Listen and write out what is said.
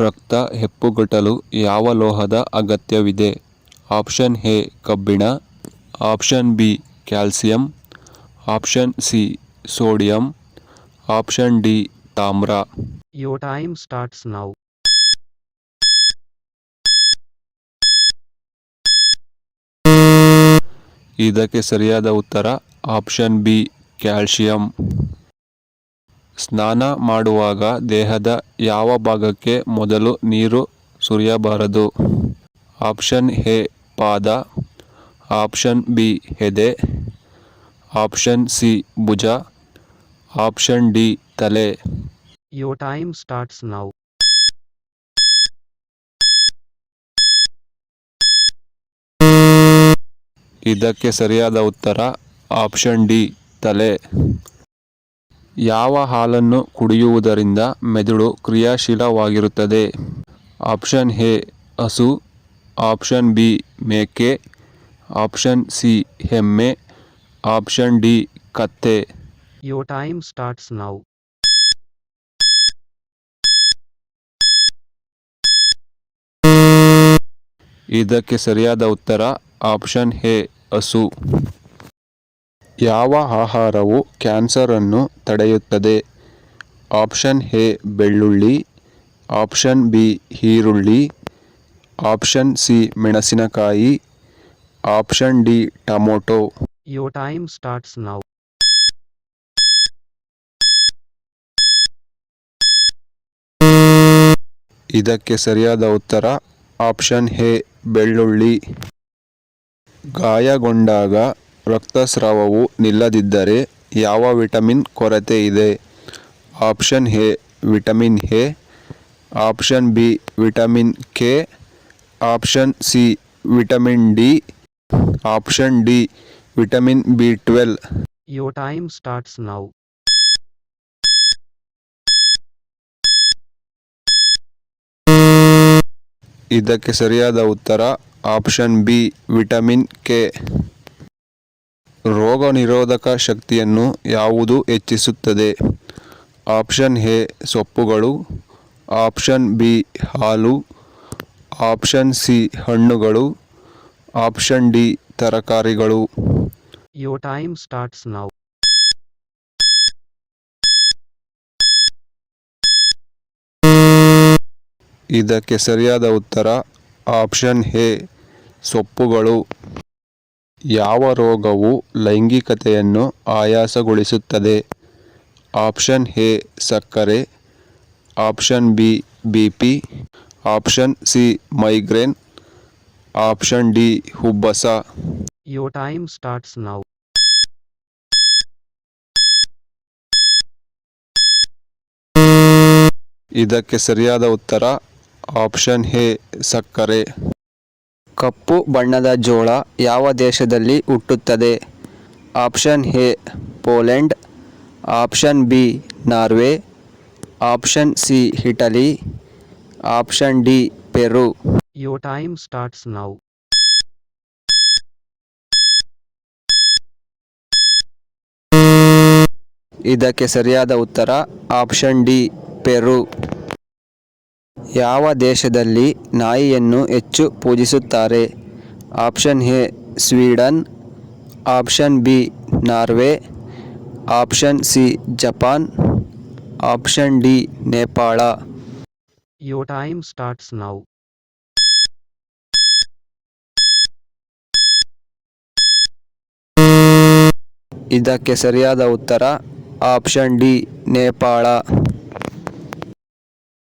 ರಕ್ತ ಹೆಪ್ಪುಗಟ್ಟಲು ಯಾವ ಲೋಹದ ಅಗತ್ಯವಿದೆ? ಆಪ್ಷನ್ ಎ ಕಬ್ಬಿಣ. Option B calcium. Option C sodium. Option D ತಾಮ್ರ. ಯೋ ಟೈಮ್ ಸ್ಟಾರ್ಟ್ಸ್ ನೌ ಇದಕ್ಕೆ ಸರಿಯಾದ ಉತ್ತರ ಆಪ್ಷನ್ ಬಿ ಕ್ಯಾಲ್ಸಿಯಂ. ಸ್ನಾನ ಮಾಡುವಾಗ ದೇಹದ ಯಾವ ಭಾಗಕ್ಕೆ ಮೊದಲು ನೀರು ಸುರಿಯಬಾರದು? ಆಪ್ಷನ್ ಎ ಪಾದ. ಆಪ್ಷನ್ ಬಿ ಎದೆ ಆಪ್ಷನ್ ಸಿ ಭುಜ. ಆಪ್ಷನ್ ಡಿ ತಲೆ. ಯೋ ಟೈಮ್ ಸ್ಟಾರ್ಟ್ಸ್ ನೌ ಇದಕ್ಕೆ ಸರಿಯಾದ ಉತ್ತರ ಆಪ್ಷನ್ ಡಿ ತಲೆ. ಯಾವ ಹಾಲನ್ನು ಕುಡಿಯುವುದರಿಂದ ಮೆದುಳು ಕ್ರಿಯಾಶೀಲವಾಗಿರುತ್ತದೆ? ಆಪ್ಷನ್ ಎ ಹಸು. ಆಪ್ಷನ್ ಬಿ ಮೇಕೆ. ಆಪ್ಷನ್ ಸಿ ಎಮ್ಮೆ. ಆಪ್ಷನ್ ಡಿ ಕತ್ತೆ. ಯೋ ಟೈಮ್ ಸ್ಟಾರ್ಟ್ಸ್ ನೌ ಇದಕ್ಕೆ ಸರಿಯಾದ ಉತ್ತರ ಆಪ್ಷನ್ ಎ ಹಸು. ಯಾವ ಆಹಾರವು ಕ್ಯಾನ್ಸರನ್ನು ತಡೆಯುತ್ತದೆ? ಆಪ್ಷನ್ ಎ ಬೆಳ್ಳುಳ್ಳಿ. ಆಪ್ಷನ್ ಬಿ ಈರುಳ್ಳಿ. ಆಪ್ಷನ್ ಸಿ ಮೆಣಸಿನಕಾಯಿ. Option D tomato. Your time starts ನಾವು ಇದಕ್ಕೆ ಸರಿಯಾದ ಉತ್ತರ ಆಪ್ಷನ್ ಎ ಬೆಳ್ಳುಳ್ಳಿ. ಗಾಯಗೊಂಡಾಗ ರಕ್ತಸ್ರಾವವು ನಿಲ್ಲದಿದ್ದರೆ ಯಾವ ವಿಟಮಿನ್ ಕೊರತೆ ಇದೆ? Option A vitamin A. Option B vitamin K. Option C vitamin D. Option D vitamin B twelve. Your time starts now ಇದಕ್ಕೆ ಸರಿಯಾದ ಉತ್ತರ ಆಪ್ಷನ್ ಬಿ ವಿಟಮಿನ್ ಕೆ. ರೋಗ ನಿರೋಧಕ ಶಕ್ತಿಯನ್ನು ಯಾವುದು ಹೆಚ್ಚಿಸುತ್ತದೆ? ಆಪ್ಷನ್ ಎ ಸೊಪ್ಪುಗಳು. ಆಪ್ಷನ್ ಬಿ ಹಾಲು. ಆಪ್ಷನ್ ಸಿ ಹಣ್ಣುಗಳು. ಆಪ್ಷನ್ ಡಿ ತರಕಾರಿಗಳು. ಯೋ ಟೈಮ್ ಸ್ಟಾರ್ಟ್ಸ್ ನಾವು ಇದಕ್ಕೆ ಸರಿಯಾದ ಉತ್ತರ ಆಪ್ಷನ್ ಎ ಸೊಪ್ಪುಗಳು. ಯಾವ ರೋಗವು ಲೈಂಗಿಕತೆಯನ್ನು ಆಯಾಸಗೊಳಿಸುತ್ತದೆ? ಆಪ್ಷನ್ ಎ ಸಕ್ಕರೆ. Option B B P option C migraine. Option D ಹುಬ್ಬಸ. Your time starts ನಾವು ಇದಕ್ಕೆ ಸರಿಯಾದ ಉತ್ತರ ಆಪ್ಷನ್ ಎ ಸಕ್ಕರೆ. ಕಪ್ಪು ಬಣ್ಣದ ಜೋಳ ಯಾವ ದೇಶದಲ್ಲಿ ಹುಟ್ಟುತ್ತದೆ? Option A Poland. Option B Norway. Option C Italy. Option D Peru. Your time starts now ಇದಕ್ಕೆ ಸರಿಯಾದ ಉತ್ತರ ಆಪ್ಷನ್ ಡಿ ಪೆರು. ಯಾವ ದೇಶದಲ್ಲಿ ನಾಯಿಯನ್ನು ಹೆಚ್ಚು ಪೂಜಿಸುತ್ತಾರೆ? Option A Sweden. Option B Norway. Option C Japan. Option D Nepal. Your time starts now ಇದಕ್ಕೆ ಸರಿಯಾದ ಉತ್ತರ ಆಪ್ಷನ್ ಡಿ ನೇಪಾಳ.